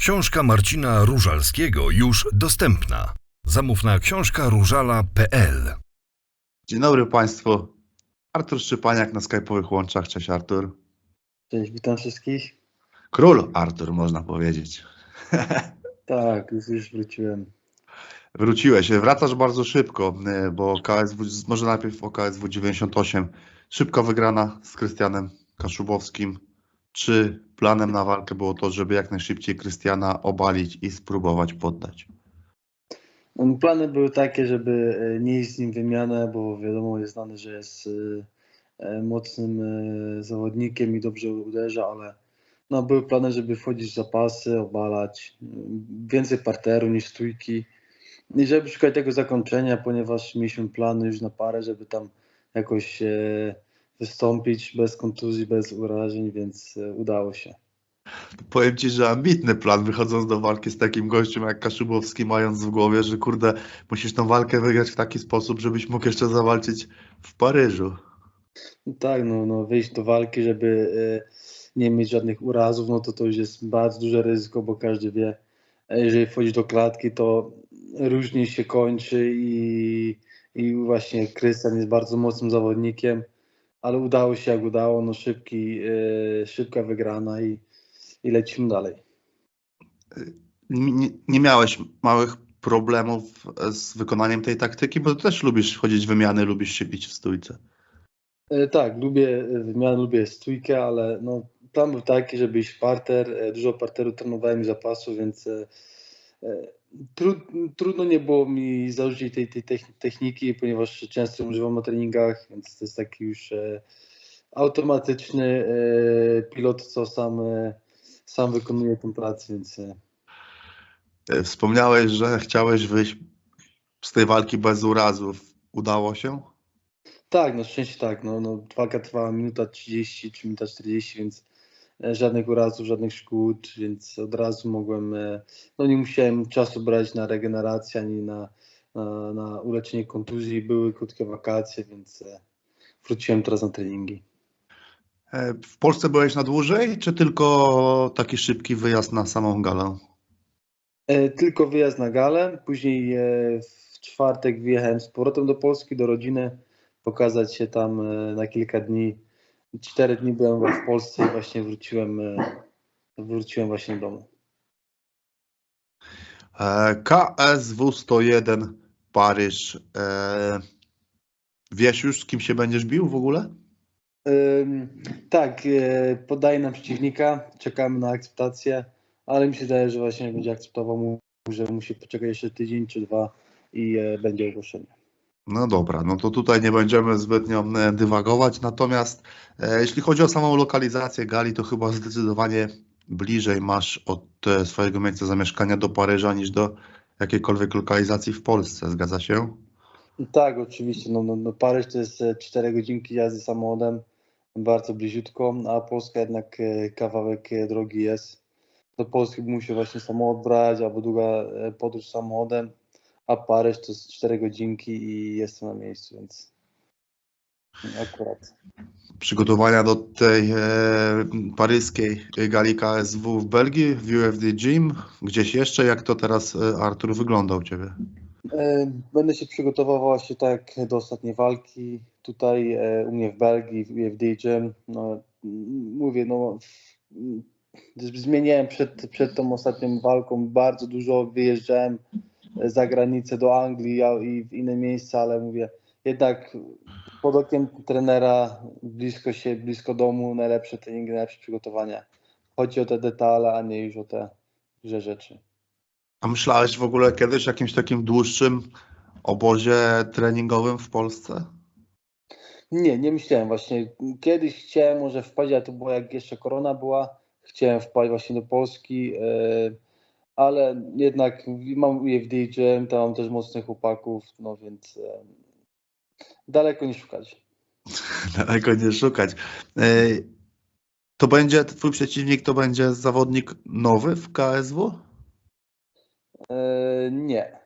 Książka Marcina Różalskiego już dostępna. Zamów na książkaróżala.pl Dzień dobry Państwu. Artur Szczypaniak na skype'owych łączach. Cześć Artur. Cześć, witam wszystkich. Król Artur, można powiedzieć. Tak, już, już wróciłem. Wróciłeś. Wracasz bardzo szybko, e, bo KSW, może najpierw o KSW 98. Szybko wygrana z Krystianem Kaszubowskim. Czy planem na walkę było to, żeby jak najszybciej Krystiana obalić i spróbować poddać? No, Plany były takie, żeby e, nie iść z nim wymianę, bo wiadomo, jest znane, że jest e, e, mocnym zawodnikiem i dobrze uderza, ale no, były plany, żeby wchodzić w zapasy, obalać, m, więcej parteru niż stójki i żeby szukać tego zakończenia, ponieważ mieliśmy plany już na parę, żeby tam jakoś wystąpić bez kontuzji, bez urażeń, więc e, udało się. Powiem Ci, że ambitny plan, wychodząc do walki z takim gościem jak Kaszubowski, mając w głowie, że kurde, musisz tą walkę wygrać w taki sposób, żebyś mógł jeszcze zawalczyć w Paryżu. Tak, no, no wyjść do walki, żeby e, nie mieć żadnych urazów, no to to już jest bardzo duże ryzyko, bo każdy wie, e, jeżeli wchodzi do klatki, to różnie się kończy i, i właśnie Krystian jest bardzo mocnym zawodnikiem, ale udało się jak udało, no szybki, e, szybka wygrana i, i lecimy dalej. Nie, nie miałeś małych problemów z wykonaniem tej taktyki, bo ty też lubisz chodzić w wymiany, lubisz się bić w stójce. E, Tak, lubię wymianę, lubię stójkę, ale no, plan był taki, żeby iść w parter. Dużo parteru trenowałem i zapasu, więc trudno nie było mi zarzucić tej, tej techn- techniki, ponieważ często używam na treningach, więc to jest taki już e, automatyczny e, pilot, co sam, e, sam wykonuje tę pracę, więc Wspomniałeś, że chciałeś wyjść z tej walki bez urazów. Udało się? Tak, na szczęście tak. No, no, walka trwała minuta 30 czy minuta 40, więc żadnych urazów, żadnych szkód, więc od razu mogłem, e, no nie musiałem czasu brać na regenerację ani na, na, na uleczenie kontuzji. Były krótkie wakacje, więc e, wróciłem teraz na treningi. E, W Polsce byłeś na dłużej, czy tylko taki szybki wyjazd na samą galę? Tylko wyjazd na galę, później w czwartek wyjechałem z powrotem do Polski, do rodziny, pokazać się tam na kilka dni. Cztery dni byłem w Polsce i właśnie wróciłem, e, wróciłem właśnie do domu. E, KSW 101 Paryż. E, Wiesz już, z kim się będziesz bił w ogóle? Tak, podaje nam przeciwnika, czekamy na akceptację, ale mi się wydaje, że właśnie będzie akceptował mu, że musi poczekać jeszcze tydzień czy dwa i będzie ogłoszenie. No dobra, no to tutaj nie będziemy zbytnio e, dywagować. Natomiast e, jeśli chodzi o samą lokalizację gali, to chyba zdecydowanie bliżej masz od e, swojego miejsca zamieszkania do Paryża niż do jakiejkolwiek lokalizacji w Polsce. Zgadza się? Tak, oczywiście, no, no, no Paryż to jest e, 4 godzinki jazdy samochodem, bardzo bliziutko, a Polska jednak e, kawałek e, drogi jest. Do Polski musi właśnie samochód brać, albo długa e, podróż samochodem, a Paryż to jest 4 godzinki i jestem na miejscu, więc akurat. Przygotowania do tej e, paryskiej gali KSW w Belgii, w UFD Gym, gdzieś jeszcze. Jak to teraz, e, Artur, wygląda u Ciebie? E, Będę się przygotował właśnie tak do ostatniej walki. Tutaj e, u mnie w Belgii, w UFD Gym. No, mówię, no, m, zmieniałem przed, przed tą ostatnią walką bardzo dużo. Wyjeżdżałem za granicę do Anglii i w inne miejsca, ale mówię, jednak pod okiem trenera, blisko się, blisko domu, najlepsze treningi, najlepsze przygotowania. Chodzi o te detale, a nie już o te duże rzeczy. A myślałeś w ogóle kiedyś o jakimś takim dłuższym obozie treningowym w Polsce? Nie, nie myślałem właśnie. Kiedyś chciałem może wpaść, ale to było jak jeszcze korona była. Chciałem wpaść właśnie do Polski, e, ale jednak mam UFD Gym, tam mam też mocnych chłopaków, no więc e, daleko nie szukać. Daleko nie szukać. E, To będzie, twój przeciwnik to będzie zawodnik nowy w KSW? E, nie,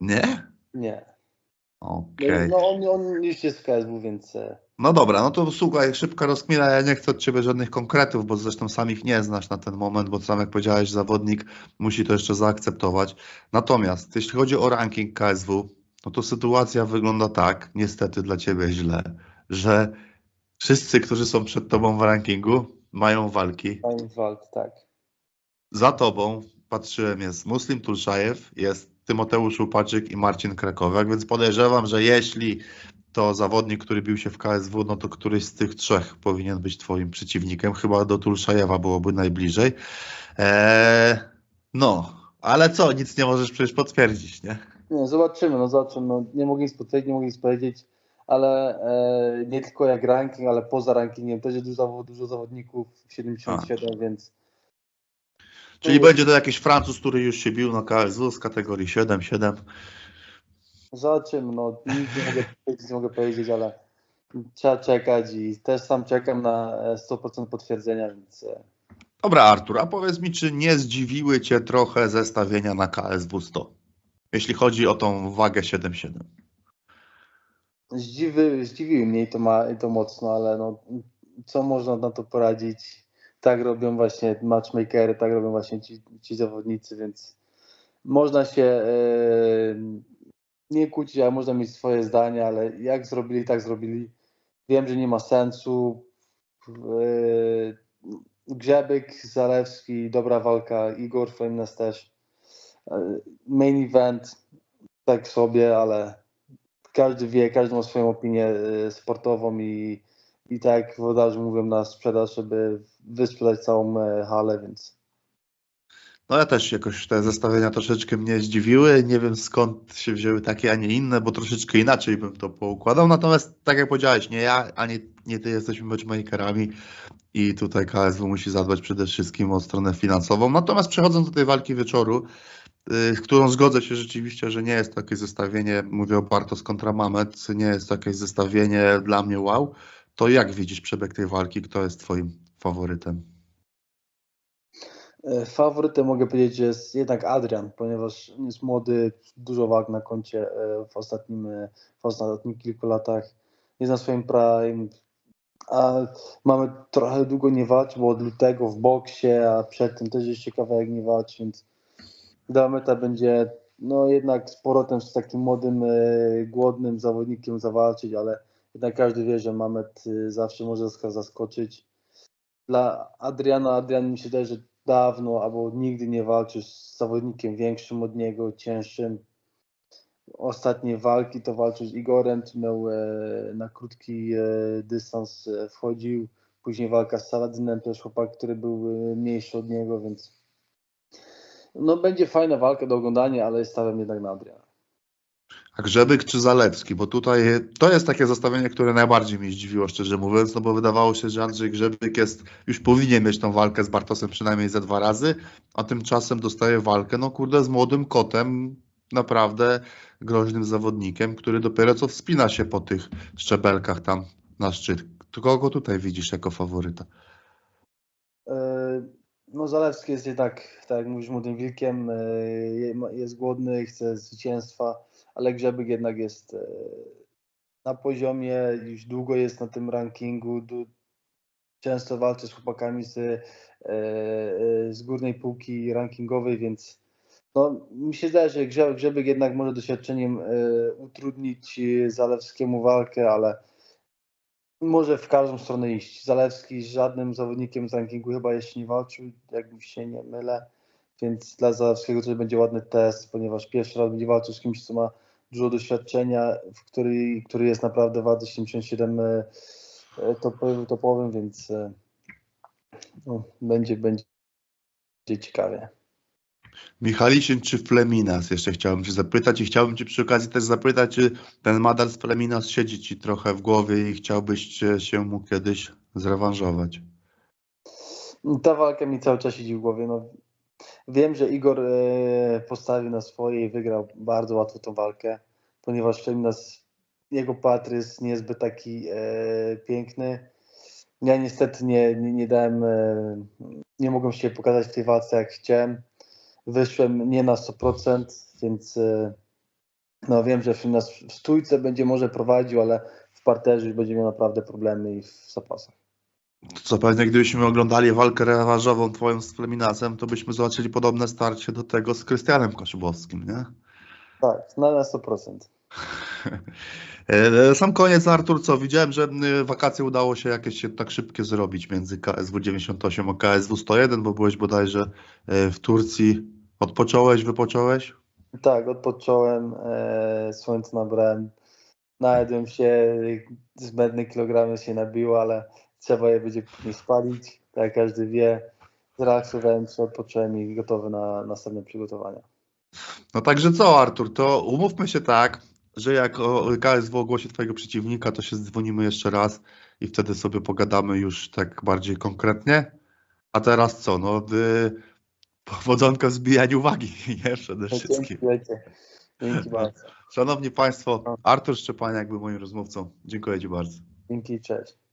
Nie? nie. Okej. No on, on już jest w KSW, więc e, No dobra, no to słuchaj, szybka rozkmina, ja nie chcę od Ciebie żadnych konkretów, bo zresztą sam ich nie znasz na ten moment, bo sam jak powiedziałeś, zawodnik musi to jeszcze zaakceptować. Natomiast jeśli chodzi o ranking KSW, no to sytuacja wygląda tak, niestety dla Ciebie źle, że wszyscy, którzy są przed Tobą w rankingu, mają walki. Time Wald, tak. Za Tobą, patrzyłem, jest Muslim Tulszajew, jest Tymoteusz Łupaczyk i Marcin Krakowiak, więc podejrzewam, że jeśli to zawodnik, który bił się w KSW, no to któryś z tych trzech powinien być Twoim przeciwnikiem. Chyba do Tulszajewa byłoby najbliżej. Eee, no, ale co, nic nie możesz przecież potwierdzić, nie? Nie, zobaczymy, no zobaczymy. No, nie mogę nic potwierdzić, nie mogę nic powiedzieć, ale e, nie tylko jak ranking, ale poza rankingiem też jest dużo, dużo zawodników, 77, więc Czyli No. będzie to jakiś Francuz, który już się bił na KSW z kategorii 7-7. zobaczymy. No, nic nie mogę, nic nie mogę powiedzieć, ale trzeba czekać i też sam czekam na e, 100% potwierdzenia, więc e, Dobra, Artur, a powiedz mi, czy nie zdziwiły Cię trochę zestawienia na KSW 100? Jeśli chodzi o tą wagę 7-7. zdziwi, zdziwiły mnie i to, ma, i to mocno, ale no, co można na to poradzić? Tak robią właśnie matchmakery, tak robią właśnie ci, ci zawodnicy, więc można się e, nie kłócić, ale można mieć swoje zdanie, ale jak zrobili, tak zrobili. Wiem, że nie ma sensu. E, Grzebyk, Zalewski, dobra walka, Igor Flemnes też. E, Main event, tak sobie, ale każdy wie, każdy ma swoją opinię sportową i, i tak jak wodarze mówią na sprzedaż, żeby wysprzedać całą e, halę, więc No ja też jakoś te zestawienia troszeczkę mnie zdziwiły. Nie wiem skąd się wzięły takie, a nie inne, bo troszeczkę inaczej bym to poukładał. Natomiast tak jak powiedziałeś, nie ja, ani nie ty jesteśmy matchmakerami i tutaj KSW musi zadbać przede wszystkim o stronę finansową. Natomiast przechodząc do tej walki wieczoru, y, z którą zgodzę się rzeczywiście, że nie jest takie zestawienie, mówię o Bartos kontra Mamet, nie jest takie zestawienie dla mnie wow, to jak widzisz przebieg tej walki? Kto jest twoim faworytem? E, Faworytem mogę powiedzieć, jest jednak Adrian, ponieważ jest młody, dużo walk na koncie e, w ostatnim, e, w ostatnich kilku latach. Jest na swoim prime, a mamy trochę długo nie walczył, bo od lutego w boksie, a przed tym też jest ciekawe jak nie walczy, więc ta meta będzie no jednak z powrotem z takim młodym, głodnym zawodnikiem zawalczyć, ale jednak każdy wie, że Mamet e, zawsze może zaskoczyć. Dla Adriana, Adrian mi się wydaje, że dawno albo nigdy nie walczył z zawodnikiem większym od niego, cięższym. Ostatnie walki to walczył z Igorem, tu miał e, na krótki e, dystans e, wchodził. Później walka z Saladynem, też chłopak, który był e, mniejszy od niego, więc no będzie fajna walka do oglądania, ale stawiam jednak na Adriana. A Grzebyk czy Zalewski? Bo tutaj to jest takie zestawienie, które najbardziej mnie zdziwiło, szczerze mówiąc, no bo wydawało się, że Andrzej Grzebyk jest, już powinien mieć tą walkę z Bartosem przynajmniej ze dwa razy, a tymczasem dostaje walkę, no kurde, z młodym kotem, naprawdę groźnym zawodnikiem, który dopiero co wspina się po tych szczebelkach tam na szczyt. Kogo tutaj widzisz jako faworyta? E, No Zalewski jest jednak, tak jak mówisz, młodym wilkiem, e, jest głodny, chce zwycięstwa, ale Grzebyk jednak jest e, na poziomie, już długo jest na tym rankingu, często walczy z chłopakami z, e, e, z górnej półki rankingowej, więc no, mi się zdaje, że Grze- Grzebyk jednak może doświadczeniem utrudnić Zalewskiemu walkę, ale może w każdą stronę iść. Zalewski z żadnym zawodnikiem z rankingu chyba jeszcze nie walczył, jak się nie mylę. Więc dla Zalewskiego to będzie ładny test, ponieważ pierwszy raz będzie walczył z kimś, co ma dużo doświadczenia, w który, który jest naprawdę wadze 77 e, e, topowy, topowym, więc e, no, będzie, będzie ciekawie. Michalisin czy Fleminas? Jeszcze chciałbym Cię zapytać i chciałbym Cię przy okazji też zapytać, czy ten Madar z Fleminas siedzi Ci trochę w głowie i chciałbyś się mu kiedyś zrewanżować? Ta walka mi cały czas siedzi w głowie. No, wiem, że Igor e, postawił na swoje i wygrał bardzo łatwo tą walkę, ponieważ Feminas, jego patry jest niezbyt taki e, piękny. Ja niestety nie, nie, nie dałem, e, nie mogłem się pokazać w tej walce jak chciałem. Wyszłem nie na 100%, więc No wiem, że nas w stójce będzie może prowadził, ale w parterze już będzie miał naprawdę problemy i w zapasach. To co pewnie gdybyśmy oglądali walkę rewanżową twoją z Fleminasem, to byśmy zobaczyli podobne starcie do tego z Krystianem Koszybowskim, nie? Tak, na, na 100%. E, Sam koniec, Artur, co? Widziałem, że y, wakacje udało się jakieś tak szybkie zrobić między KSW 98 a KSW 101, bo byłeś bodajże e, w Turcji. Odpocząłeś, wypocząłeś? Tak, odpocząłem, e, słońce nabrałem, najadłem się, zbędne kilogramy się nabiło, ale trzeba je będzie później spalić, tak jak każdy wie. Zrelaksowałem się, odpocząłem i gotowy na następne przygotowania. No także co, Artur, to umówmy się tak, że jak KSW ogłosi twojego przeciwnika, to się dzwonimy jeszcze raz i wtedy sobie pogadamy już tak bardziej konkretnie. A teraz co? No, y, powodzonka w zbijaniu wagi, nie? Przede wszystkim. Dzięki. Dzięki bardzo. Szanowni Państwo, Artur Szczepaniak był moim rozmówcą. Dziękuję Ci bardzo. Dzięki, cześć.